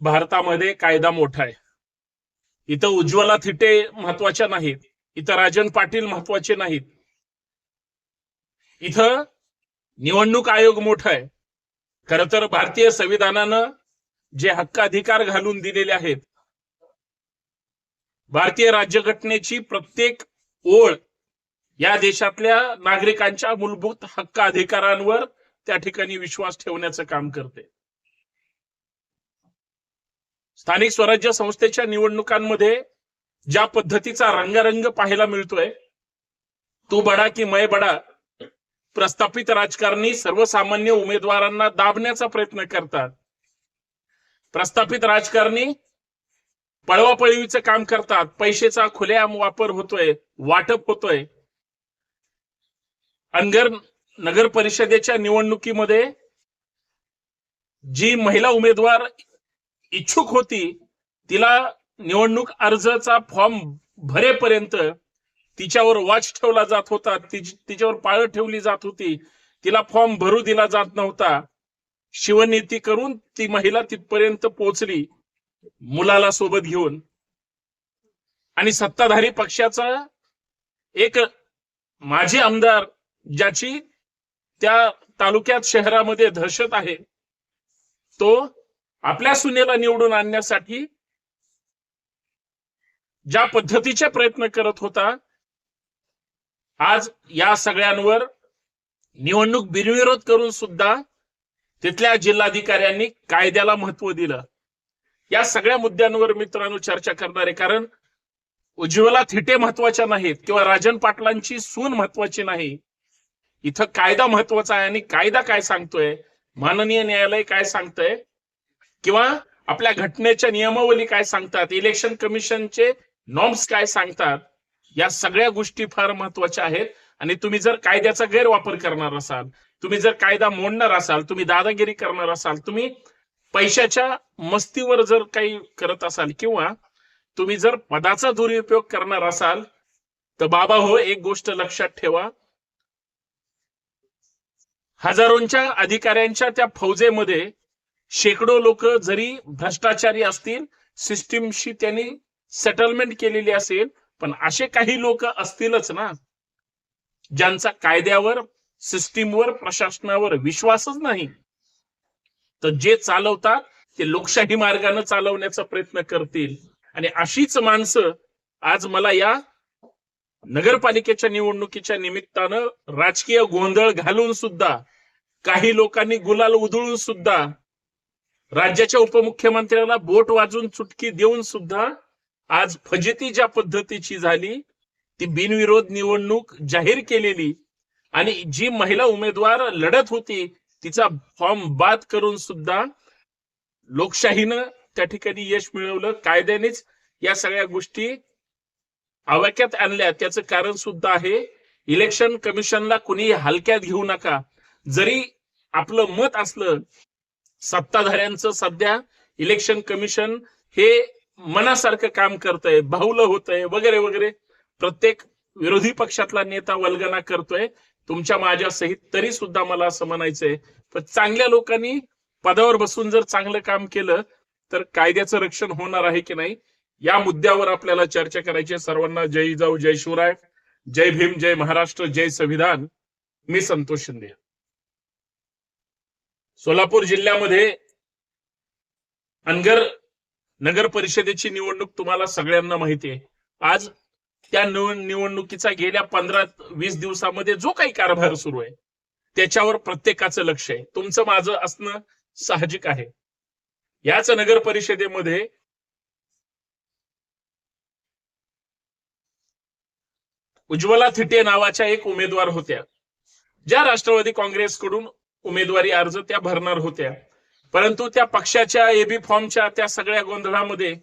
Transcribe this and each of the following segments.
भारतामध्ये कायदा मोठा आहे. इथं उज्ज्वला थिटे महत्त्वाच्या नाहीत. इथं राजन पाटील महत्त्वाचे नाहीत. इथं निवडणूक आयोग मोठा आहे. खर तर भारतीय संविधानानं जे हक्क अधिकार घालून दिलेले आहेत भारतीय राज्यघटनेची प्रत्येक ओळ या देशातल्या नागरिकांच्या मूलभूत हक्क अधिकारांवर त्या ठिकाणी विश्वास ठेवण्याचं काम करते. स्थानिक स्वराज्य संस्थेच्या निवडणुकांमध्ये ज्या पद्धतीचा रंगरंग पाहायला मिळतोय तू बडा की मय बडा प्रस्थापित राजकारणी सर्वसामान्य उमेदवारांना दाबण्याचा प्रयत्न करतात. प्रस्थापित राजकारणी पळवापळवीचं काम करतात पैशाचा खुलेआम वापर होतोय वाटप होतोय. अनगर नगर परिषदेच्या निवडणुकीमध्ये जी महिला उमेदवार इच्छुक होती तिला निवडणूक अर्जाचा फॉर्म भरेपर्यंत तिच्यावर वॉच ठेवला जात होता तिच्यावर पाळ ठेवली जात होती तिला फॉर्म भरू दिला जात नव्हता. शिवनीती करून ती महिला तिथपर्यंत पोहोचली मुलाला सोबत घेऊन. आणि सत्ताधारी पक्षाचा एक माजी आमदार ज्याची त्या तालुक्यात शहरामध्ये दहशत आहे तो आपल्या सुनेला निवडून आणण्यासाठी ज्या पद्धतीचे प्रयत्न करत होता आज या सगळ्यांवर निवडणूक बिनविरोध करून सुद्धा तिथल्या जिल्हाधिकाऱ्यांनी कायद्याला महत्त्व दिलं. या सगळ्या मुद्द्यांवर मित्रांनो चर्चा करणार आहे. कारण उज्ज्वला थिटे महत्त्वाच्या नाहीत किंवा राजन पाटलांची सून महत्वाची नाही. इथं कायदा महत्त्वाचा आहे आणि कायदा काय सांगतोय? माननीय न्यायालय काय सांगतंय? किंवा आपल्या घटनेच्या नियमावली काय सांगतात इलेक्शन कमिशनचे नॉर्म्स काय सांगतात या सगळ्या गोष्टी फार महत्त्वाच्या आहेत. आणि तुम्ही जर कायद्याचा गैरवापर करणार असाल तुम्ही जर कायदा मोडणार असाल तुम्ही दादागिरी करणार असाल तुम्ही पैशाच्या मस्तीवर जर काही करत असाल किंवा तुम्ही जर पदाचा दुरुपयोग करणार असाल तर बाबा हो एक गोष्ट लक्षात ठेवा. हजारोंच्या अधिकाऱ्यांच्या त्या फौजेमध्ये शेकडो लोक जरी भ्रष्टाचारी असतील सिस्टीमशी त्यांनी सेटलमेंट केलेली असेल पण असे काही लोक असतीलच ना ज्यांचा कायद्यावर सिस्टीमवर प्रशासनावर विश्वासच नाही. तर जे चालवतात ते लोकशाही मार्गाने चालवण्याचा प्रयत्न करतील. आणि अशीच माणसं आज मला या नगरपालिकेच्या निवडणुकीच्या निमित्तानं राजकीय गोंधळ घालून सुद्धा काही लोकांनी गुलाल उधळून सुद्धा राज्याच्या उपमुख्यमंत्र्याला बोट वाजून चुटकी देऊन सुद्धा आज फजिती ज्या पद्धतीची झाली ती बिनविरोध निवडणूक जाहीर केलेली आणि जी महिला उमेदवार लढत होती तिचा फॉर्म बाद करून सुद्धा लोकशाहीनं त्या ठिकाणी यश मिळवलं. कायद्यानेच या सगळ्या गोष्टी आवाक्यात आणल्या. त्याचं कारण सुद्धा आहे इलेक्शन कमिशनला कुणी हलक्यात घेऊ नका. जरी आपलं मत असलं सत्ताधाऱ्यांचं सध्या इलेक्शन कमिशन हे मनासारखं काम करतंय बाहुलं होतंय वगैरे वगैरे. प्रत्येक विरोधी पक्षातला नेता वल्गना करतोय. तुमच्या माझ्या सहित तरी सुद्धा मला असं म्हणायचंय. पण चांगल्या लोकांनी पदावर बसून जर चांगलं काम केलं तर कायद्याचं रक्षण होणार आहे की नाही या मुद्द्यावर आपल्याला चर्चा करायची आहे. सर्वांना जय जाऊ जय शिवराय. जय भीम जय महाराष्ट्र जय संविधान. मी संतोष शिंदे. सोलापूर जिल्ह्यामध्ये अनगर नगर परिषदेची निवडणूक तुम्हाला सगळ्यांना माहिती आहे. आज त्या निवडणुकीचा गेल्या पंधरा वीस दिवसामध्ये जो काही कारभार सुरू आहे त्याच्यावर प्रत्येकाचं लक्ष आहे. तुमचं माझं असणं साहजिक आहे. याच नगर परिषदेमध्ये उज्ज्वला थिटे नावाच्या एक उमेदवार होत्या. ज्या राष्ट्रवादी काँग्रेसकडून उमेदवारी अर्ज त्या भरणार होत्या. परंतु त्या पक्षाच्या एबी फॉर्मच्या त्या सगळ्या गोंधळामध्ये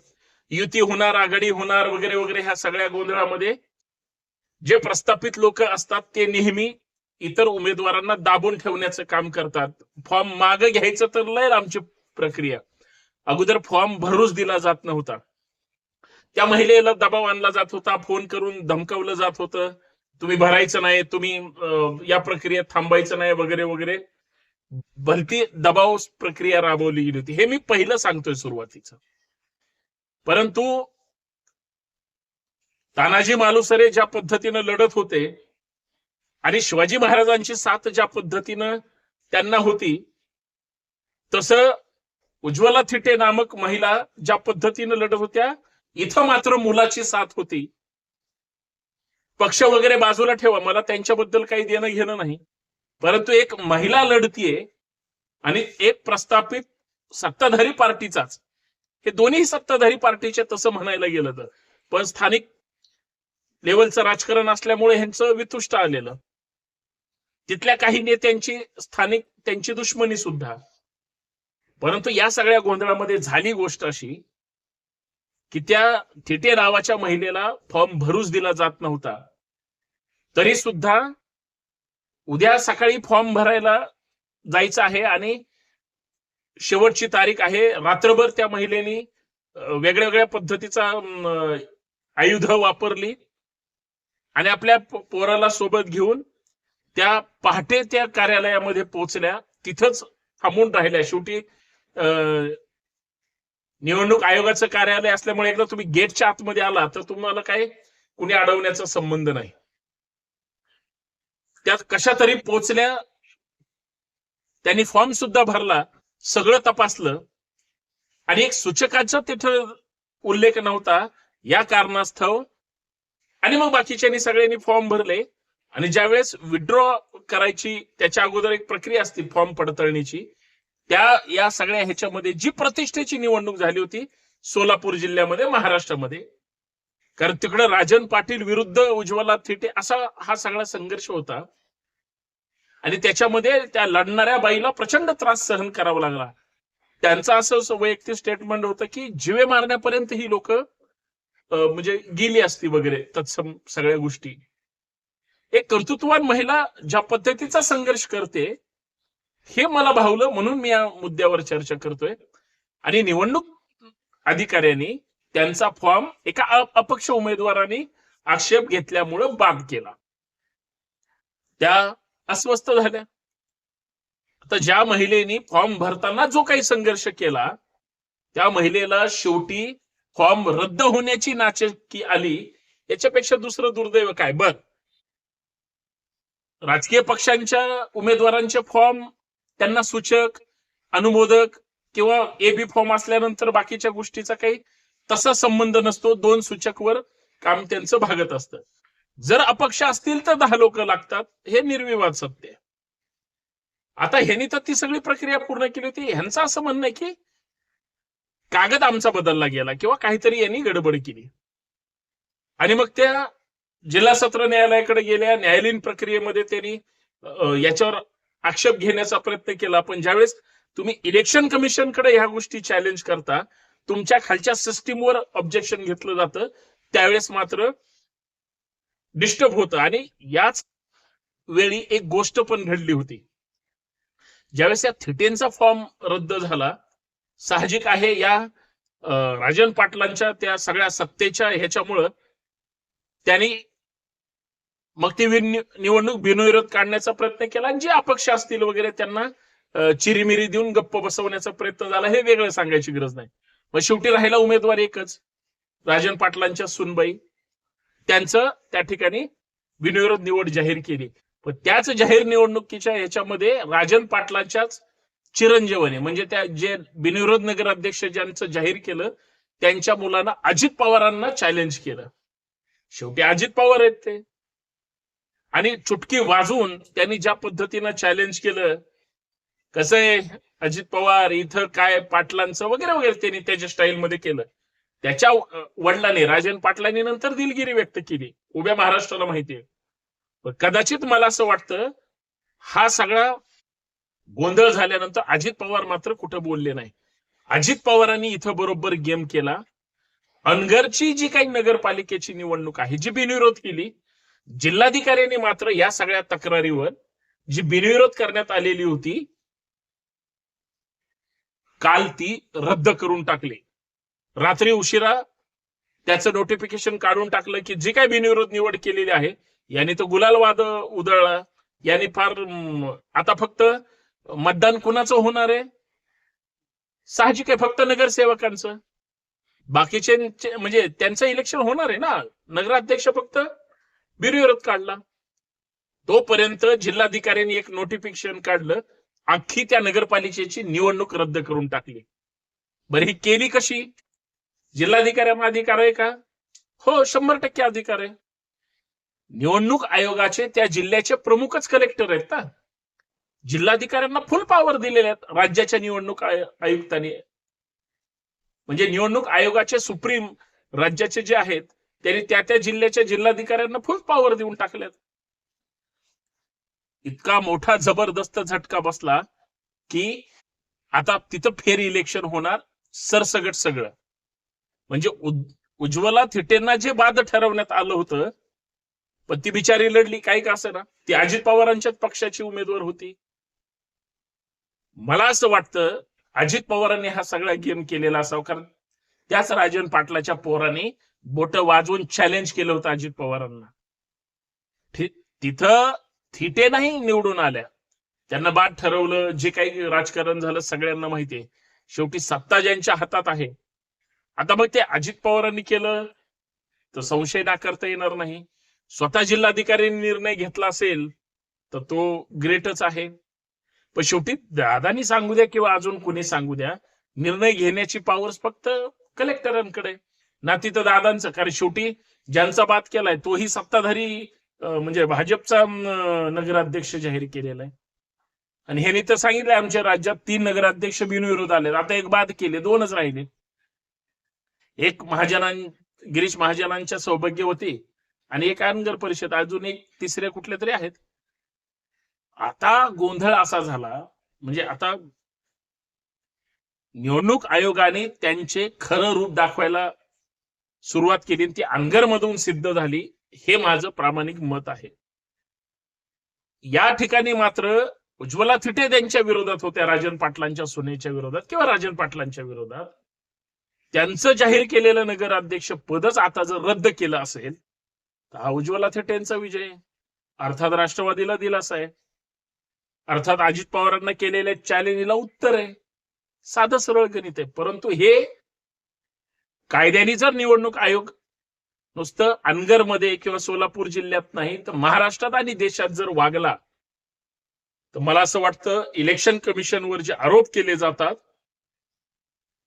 युती होणार आघाडी होणार वगैरे वगैरे ह्या सगळ्या गोंधळामध्ये जे प्रस्थापित लोक असतात ते नेहमी इतर उमेदवारांना दाबून ठेवण्याचं काम करतात. फॉर्म मागे घ्यायचं तर लय आमची प्रक्रिया. अगोदर फॉर्म भरूच दिला जात नव्हता. त्या महिलेला दबाव आणला जात होता फोन करून धमकावलं जात होतं. तुम्ही भरायचं नाही तुम्ही या प्रक्रियेत थांबायचं नाही वगैरे वगैरे. भलती दबाव प्रक्रिया राबवली गेली होती. हे मी पहिलं सांगतोय सुरुवातीचं. परंतु तानाजी मालुसरे ज्या पद्धतीनं लढत होते आणि शिवाजी महाराजांची साथ ज्या पद्धतीनं त्यांना होती तसं उज्ज्वला थिटे नामक महिला ज्या पद्धतीनं लढत होत्या इथं मात्र मुलाची साथ होती. पक्ष वगैरे बाजूला ठेवा मला त्यांच्याबद्दल काही देणं घेणं नाही. परंतु एक महिला लढतीये आणि एक प्रस्थापित सत्ताधारी पार्टीचाच. हे दोन्ही सत्ताधारी पार्टीचे तसं म्हणायला गेलं तर. पण स्थानिक लेवलचं राजकारण असल्यामुळे ह्यांचं वितुष्ट आलेलं. तिथल्या काही नेत्यांची स्थानिक त्यांची दुश्मनी सुद्धा. परंतु या सगळ्या गोंधळामध्ये झाली गोष्ट अशी की त्या थिटे नावाच्या महिलेला फॉर्म भरूच दिला जात नव्हता. तरी सुद्धा उद्या सकाळी फॉर्म भरायला जायचं आहे आणि शेवटची तारीख आहे. रात्रभर त्या महिलेनी वेगळ्या वेगळ्या पद्धतीचा आयुध वापरली आणि आपल्या पोराला सोबत घेऊन त्या पहाटे त्या कार्यालयामध्ये पोहोचल्या. तिथंच थांबून राहिल्या. शेवटी अं, निवडणूक आयोगाचं कार्यालय असल्यामुळे एकदा तुम्ही गेटच्या आतमध्ये आला तर तुम्हाला काय कुणी अडवण्याचा संबंध नाही. त्यात कशा तरी पोचल्या त्यांनी फॉर्म सुद्धा भरला सगळं तपासलं. आणि एक सूचकाचा तिथे उल्लेख नव्हता या कारणास्तव. आणि मग बाकीच्यांनी सगळ्यांनी फॉर्म भरले. आणि ज्यावेळेस विड्रॉ करायची त्याच्या अगोदर एक प्रक्रिया असते फॉर्म पडताळणीची. त्या या सगळ्या ह्याच्यामध्ये जी प्रतिष्ठेची निवडणूक झाली होती सोलापूर जिल्ह्यामध्ये महाराष्ट्रामध्ये कारण तिकडं राजन पाटील विरुद्ध उज्ज्वला थिटे असा हा सगळा संघर्ष होता. आणि त्याच्यामध्ये त्या लढणाऱ्या बाईला प्रचंड त्रास सहन करावा लागला. त्यांचं असं वैयक्तिक स्टेटमेंट होतं की जीवे मारण्यापर्यंत ही लोक म्हणजे गेली असती वगैरे तत्सम सगळ्या गोष्टी. एक कर्तृत्ववान महिला ज्या पद्धतीचा संघर्ष करते हे मला भावलं म्हणून मी या मुद्द्यावर चर्चा करतोय. आणि निवडणूक अधिकाऱ्यांनी त्यांचा फॉर्म एका अपक्ष उमेदवाराने आक्षेप घेतल्यामुळं बाद केला. त्या अस्वस्थ झाल्या. आता ज्या महिलेनी फॉर्म भरताना जो काही संघर्ष केला त्या महिलेला शेवटी फॉर्म रद्द होण्याची नाचकी आली याच्यापेक्षा दुसरं दुर्दैव काय? बर. राजकीय पक्षांच्या उमेदवारांचे फॉर्म त्यांना सूचक अनुमोदक किंवा ए बी फॉर्म असल्यानंतर बाकीच्या गोष्टीचा काही तसा संबंध नसतो. दोन सूचकवर काम त्यांचं भागत असतं. जर अपक्ष असतील तर दहा लोक लागतात. हे निर्विवाद सत्य आहे. आता ह्यांनी तर ती सगळी प्रक्रिया पूर्ण केली होती. ह्यांचं असं म्हणणं आहे की कागद आमचा बदलला गेला किंवा काहीतरी यांनी गडबड केली. आणि मग त्या जिल्हा सत्र न्यायालयाकडे गेल्या. न्यायालयीन प्रक्रियेमध्ये त्यांनी याच्यावर आक्षेप घेण्याचा प्रयत्न केला. पण ज्यावेळेस तुम्ही इलेक्शन कमिशनकडे ह्या गोष्टी चॅलेंज करता तुमच्या खालच्या सिस्टीमवर ऑब्जेक्शन घेतलं जातं त्यावेळेस मात्र डिस्टर्ब होतं. आणि याच वेळी एक गोष्ट पण घडली होती. ज्यावेळेस या थिटेनचा फॉर्म रद्द झाला साहजिक आहे या राजन पाटलांच्या त्या सगळ्या सत्तेच्या ह्याच्यामुळं त्यांनी मग ती निवडणूक बिनविरोध काढण्याचा प्रयत्न केला आणि जे अपक्ष असतील वगैरे त्यांना चिरीमिरी देऊन गप्प बसवण्याचा प्रयत्न झाला हे वेगळं सांगायची गरज नाही. मग शेवटी राहिला उमेदवार एकच. राजन पाटलांच्या सुनबाई. त्यांचं त्या ठिकाणी बिनविरोध निवड जाहीर केली. पण त्याच जाहीर निवडणुकीच्या याच्यामध्ये राजन पाटलांच्याच चिरंजीवने म्हणजे त्या जे बिनविरोध नगराध्यक्ष ज्यांचं जाहीर केलं त्यांच्या मुलांना अजित पवारांना चॅलेंज केलं. शेवटी अजित पवार आहेत ते. आणि चुटकी वाजवून त्यांनी ज्या पद्धतीनं चॅलेंज केलं कसं आहे? अजित पवार इथं काय पाटलांचं वगैरे वगैरे त्यांनी त्याच्या स्टाईलमध्ये केलं. त्याच्या वडिलांनी राजन पाटलांनी नंतर दिलगिरी व्यक्त केली. उभ्या महाराष्ट्राला माहिती आहे. कदाचित मला असं वाटतं हा सगळा गोंधळ झाल्यानंतर अजित पवार मात्र कुठं बोलले नाही. अजित पवारांनी इथं बरोबर गेम केला. अनगरची जी काही नगरपालिकेची निवडणूक आहे जी बिनविरोध केली जिल्हाधिकाऱ्यांनी मात्र या सगळ्या तक्रारीवर जी बिनविरोध करण्यात आलेली होती काल ती रद्द करून टाकली. रात्री उशिरा त्याचं नोटिफिकेशन काढून टाकलं की जी काही बिनविरोध निवड केलेली आहे याने तो गुलाल वाद उधळला. याने फार आता फक्त मतदान कुणाचं होणार आहे? साहजिक आहे फक्त नगरसेवकांचं. बाकीचे म्हणजे त्यांचं इलेक्शन होणार आहे ना? नगराध्यक्ष फक्त बिनविरोध काढला. तोपर्यंत जिल्हाधिकाऱ्यांनी एक नोटिफिकेशन काढलं अख्खी त्या नगरपालिकेची निवडणूक रद्द करून टाकली. बरं ही केली कशी? जिल्हाधिकाऱ्यांना अधिकार आहे का? हो शंभर टक्के अधिकार आहे. निवडणूक आयोगाचे त्या जिल्ह्याचे प्रमुखच कलेक्टर आहेत ना? जिल्हाधिकाऱ्यांना फुल पॉवर दिलेले आहेत राज्याच्या निवडणूक आयुक्तांनी. म्हणजे निवडणूक आयोगाचे सुप्रीम राज्याचे जे आहेत त्यांनी त्या त्या जिल्ह्याच्या जिल्हाधिकाऱ्यांना फुल पॉवर देऊन टाकल्यात इतका मोठा जबरदस्त झटका बसला की आता तिथं फेर इलेक्शन होणार सरसगट सगळं. म्हणजे उज्ज्वला थिटेंना जे बाद ठरवण्यात आलं होतं पण ती बिचारी लढली काही का ना? ती अजित पवारांच्याच पक्षाची उमेदवार होती. मला असं वाटतं अजित पवारांनी हा सगळा गेम केलेला असावा कारण त्याच राजन पाटलाच्या पोराने बोट वाजवून चॅलेंज केलं होतं अजित पवारांना. तिथं थिटे नाही निवडून आल्या. त्यांना बाद ठरवलं जे काही राजकारण झालं सगळ्यांना माहितीये शेवटी सत्ता ज्यांच्या हातात आहे. आता मग ते अजित पवारांनी केलं तर संशय नाकारता येणार नाही. स्वतः जिल्हाधिकाऱ्यांनी निर्णय घेतला असेल तर तो ग्रेटच आहे. पण शेवटी दादानी सांगू द्या किंवा अजून कुणी सांगू द्या निर्णय घेण्याची पॉवर्स फक्त कलेक्टरांकडे ना तिथं दादांचं कारण शेवटी ज्यांचा बात केलाय तोही सत्ताधारी म्हणजे भाजपचा नगराध्यक्ष जाहीर केलेला आहे. आणि ह्यांनी तर सांगितलंय आमच्या राज्यात तीन नगराध्यक्ष बिनविरोध आले आता एक बाद केले दोनच राहिले. एक महाजनां गिरीश महाजनांच्या सौभाग्यवती आणि एक आनगर परिषद अजून एक तिसरे कुठले तरी आहेत. आता गोंधळ असा झाला म्हणजे आता निवडणूक आयोगाने त्यांचे खरं रूप दाखवायला सुरुवात केली आणि ती अनगरमधून सिद्ध झाली. हे माझं प्रामाणिक मत आहे. या ठिकाणी मात्र उज्ज्वला थिटे त्यांच्या विरोधात होत्या राजन पाटलांच्या सुनेच्या विरोधात किंवा राजन पाटलांच्या विरोधात. त्यांचं जाहीर केलेलं नगराध्यक्ष पदच आता जर रद्द केलं असेल तर हा उज्ज्वला यांचा विजय. अर्थात राष्ट्रवादीला दिलासा आहे. अर्थात अजित पवारांना केलेल्या चॅलेंजला उत्तर आहे. साधं सरळ गणित आहे. परंतु हे कायद्याने जर निवडणूक आयोग नुसतं अनगरमध्ये किंवा सोलापूर जिल्ह्यात नाही तर महाराष्ट्रात आणि देशात जर वागला तर मला असं वाटतं इलेक्शन कमिशनवर जे आरोप केले जातात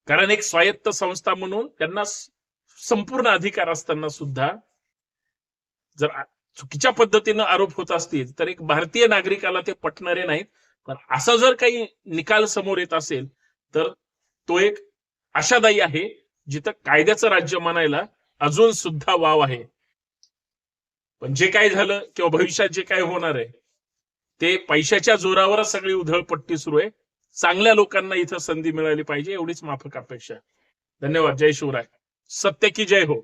कारण एक स्वायत्त संस्था म्हणून त्यांना संपूर्ण अधिकार असताना सुद्धा जर चुकीच्या पद्धतीनं आरोप होत असतील तर एक भारतीय नागरिकाला ते पटणारे नाहीत. पण असा जर काही निकाल समोर येत असेल तर तो एक आशादायी आहे जिथं कायद्याचं राज्य म्हणायला अजून सुद्धा वाव आहे. पण जे काय झालं किंवा भविष्यात जे काय होणार आहे ते पैशाच्या जोरावरच सगळी उधळपट्टी सुरू आहे. चांगल्या लोकांना इथं संधी मिळाली पाहिजे एवढीच माफक अपेक्षा धन्यवाद. जय शिवराय. सत्य की जय हो.